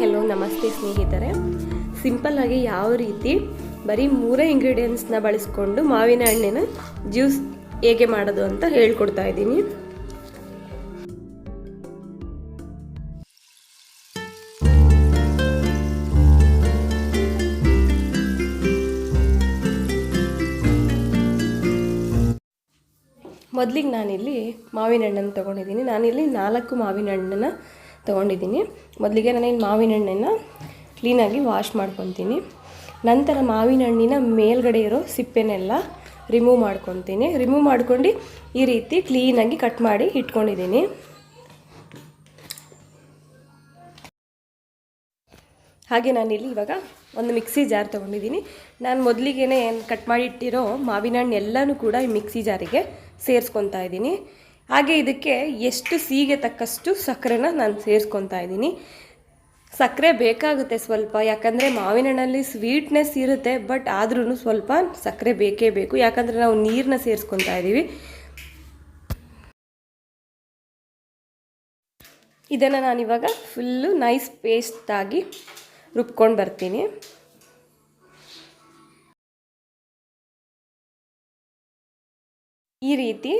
Hello, ನಮಸ್ತೆ ಸ್ನೇಹಿತರೆ. ಸಿಂಪಲ್ಲಾಗಿ ಯಾವ ರೀತಿ ಬರೀ ಮೂರೇ ಇಂಗ್ರೀಡಿಯೆಂಟ್ಸ್ನ ಬಳಸ್ಕೊಂಡು ಮಾವಿನ ಹಣ್ಣಿನ ಜ್ಯೂಸ್ ಹೇಗೆ ಮಾಡೋದು ಅಂತ ಹೇಳ್ಕೊಡ್ತಾ ಇದ್ದೀನಿ. ಮೊದಲಿಗೆ ನಾನಿಲ್ಲಿ ಮಾವಿನ ಹಣ್ಣನ್ನು ತೊಗೊಂಡಿದ್ದೀನಿ. ನಾನಿಲ್ಲಿ ನಾಲ್ಕು ಮಾವಿನ ಹಣ್ಣನ್ನು ತೊಗೊಂಡಿದ್ದೀನಿ. ಮೊದಲಿಗೆ ನಾನು ಇನ್ನು ಮಾವಿನ ಹಣ್ಣನ್ನು ಕ್ಲೀನಾಗಿ ವಾಶ್ ಮಾಡ್ಕೊತೀನಿ. ನಂತರ ಮಾವಿನ ಹಣ್ಣಿನ ಮೇಲ್ಗಡೆ ಇರೋ ಸಿಪ್ಪೆನೆಲ್ಲ ರಿಮೂವ್ ಮಾಡ್ಕೊತೀನಿ. ರಿಮೂವ್ ಮಾಡ್ಕೊಂಡು ಈ ರೀತಿ ಕ್ಲೀನಾಗಿ ಕಟ್ ಮಾಡಿ ಇಟ್ಕೊಂಡಿದ್ದೀನಿ. ಹಾಗೆ ನಾನಿಲ್ಲಿ ಇವಾಗ ಒಂದು ಮಿಕ್ಸಿ ಜಾರ್ ತೊಗೊಂಡಿದ್ದೀನಿ. ನಾನು ಮೊದಲಿಗೆ ಕಟ್ ಮಾಡಿ ಇಟ್ಟಿರೋ ಮಾವಿನ ಹಣ್ಣು ಎಲ್ಲನೂ ಕೂಡ ಈ ಮಿಕ್ಸಿ ಜಾರಿಗೆ ಸೇರಿಸ್ಕೊತಾ ಇದ್ದೀನಿ. ಹಾಗೆ ಇದಕ್ಕೆ ಎಷ್ಟು ಸಿಹಿಗೆ ತಕ್ಕಷ್ಟು ಸಕ್ಕರೆನ ನಾನು ಸೇರಿಸ್ಕೊತಾ ಇದ್ದೀನಿ. ಸಕ್ಕರೆ ಬೇಕಾಗುತ್ತೆ ಸ್ವಲ್ಪ, ಯಾಕಂದರೆ ಮಾವಿನ ಹಣ್ಣಲ್ಲಿ ಸ್ವೀಟ್ನೆಸ್ ಇರುತ್ತೆ ಬಟ್ ಆದ್ರೂ ಸ್ವಲ್ಪ ಸಕ್ಕರೆ ಬೇಕೇ ಬೇಕು. ಯಾಕಂದರೆ ನಾವು ನೀರನ್ನ ಸೇರಿಸ್ಕೊತಾ ಇದ್ದೀವಿ. ಇದನ್ನು ನಾನಿವಾಗ ಫುಲ್ಲು ನೈಸ್ ಪೇಸ್ಟಾಗಿ ರುಬ್ಕೊಂಡು ಬರ್ತೀನಿ. ಈ ರೀತಿ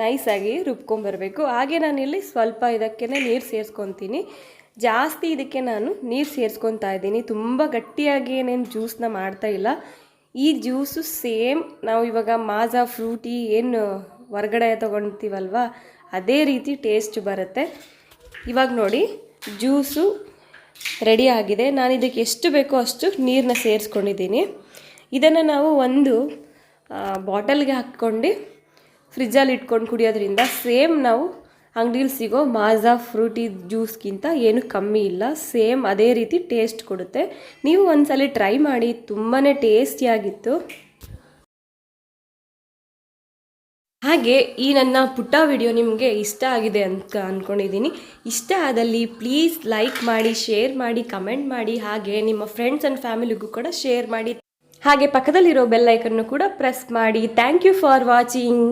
ನೈಸಾಗಿ ರುಬ್ಕೊಂಬರಬೇಕು ಹಾಗೆ ನಾನಿಲ್ಲಿ ಸ್ವಲ್ಪ ಇದಕ್ಕೆ ನೀರು ಸೇರಿಸ್ಕೊತೀನಿ. ಜಾಸ್ತಿ ಇದಕ್ಕೆ ನಾನು ನೀರು ಸೇರಿಸ್ಕೊತಾ ಇದ್ದೀನಿ. ತುಂಬ ಗಟ್ಟಿಯಾಗಿ ಏನೇನು ಜ್ಯೂಸನ್ನ ಮಾಡ್ತಾ ಇಲ್ಲ. ಈ ಜ್ಯೂಸು ಸೇಮ್ ನಾವು ಇವಾಗ ಮಾಜಾ ಫ್ರೂಟಿ ಏನು ಹೊರಗಡೆ ತೊಗೊಳ್ತೀವಲ್ವ ಅದೇ ರೀತಿ ಟೇಸ್ಟ್ ಬರುತ್ತೆ. ಇವಾಗ ನೋಡಿ ಜ್ಯೂಸು ರೆಡಿ ಆಗಿದೆ. ನಾನು ಇದಕ್ಕೆ ಎಷ್ಟು ಬೇಕೋ ಅಷ್ಟು ನೀರನ್ನ ಸೇರಿಸ್ಕೊಂಡಿದ್ದೀನಿ. ಇದನ್ನು ನಾವು ಒಂದು ಬಾಟಲ್ಗೆ ಹಾಕ್ಕೊಂಡು ಫ್ರಿಜ್ಜಲ್ಲಿ ಇಟ್ಕೊಂಡು ಕುಡಿಯೋದ್ರಿಂದ ಸೇಮ್ ನಾವು ಅಂಗಡೀಲಿ ಸಿಗೋ ಮಾಜಾ ಫ್ರೂಟಿ ಜ್ಯೂಸ್ಗಿಂತ ಏನು ಕಮ್ಮಿ ಇಲ್ಲ, ಸೇಮ್ ಅದೇ ರೀತಿ ಟೇಸ್ಟ್ ಕೊಡುತ್ತೆ. ನೀವು ಒಂದ್ಸಲ ಟ್ರೈ ಮಾಡಿ ತುಂಬಾ ಟೇಸ್ಟಿಯಾಗಿತ್ತು. ಹಾಗೆ ಈ ನನ್ನ ಪುಟ್ಟ ವಿಡಿಯೋ ನಿಮಗೆ ಇಷ್ಟ ಆಗಿದೆ ಅಂತ ಅಂದ್ಕೊಂಡಿದ್ದೀನಿ ಇಷ್ಟ ಆದಲ್ಲಿ ಪ್ಲೀಸ್ ಲೈಕ್ ಮಾಡಿ, ಶೇರ್ ಮಾಡಿ, ಕಮೆಂಟ್ ಮಾಡಿ, ಹಾಗೆ ನಿಮ್ಮ ಫ್ರೆಂಡ್ಸ್ ಆ್ಯಂಡ್ ಫ್ಯಾಮಿಲಿಗೂ ಕೂಡ ಶೇರ್ ಮಾಡಿ. ಹಾಗೆ ಪಕ್ಕದಲ್ಲಿರೋ ಬೆಲ್ಲೈಕನ್ನು ಕೂಡ ಪ್ರೆಸ್ ಮಾಡಿ. Thank you for watching.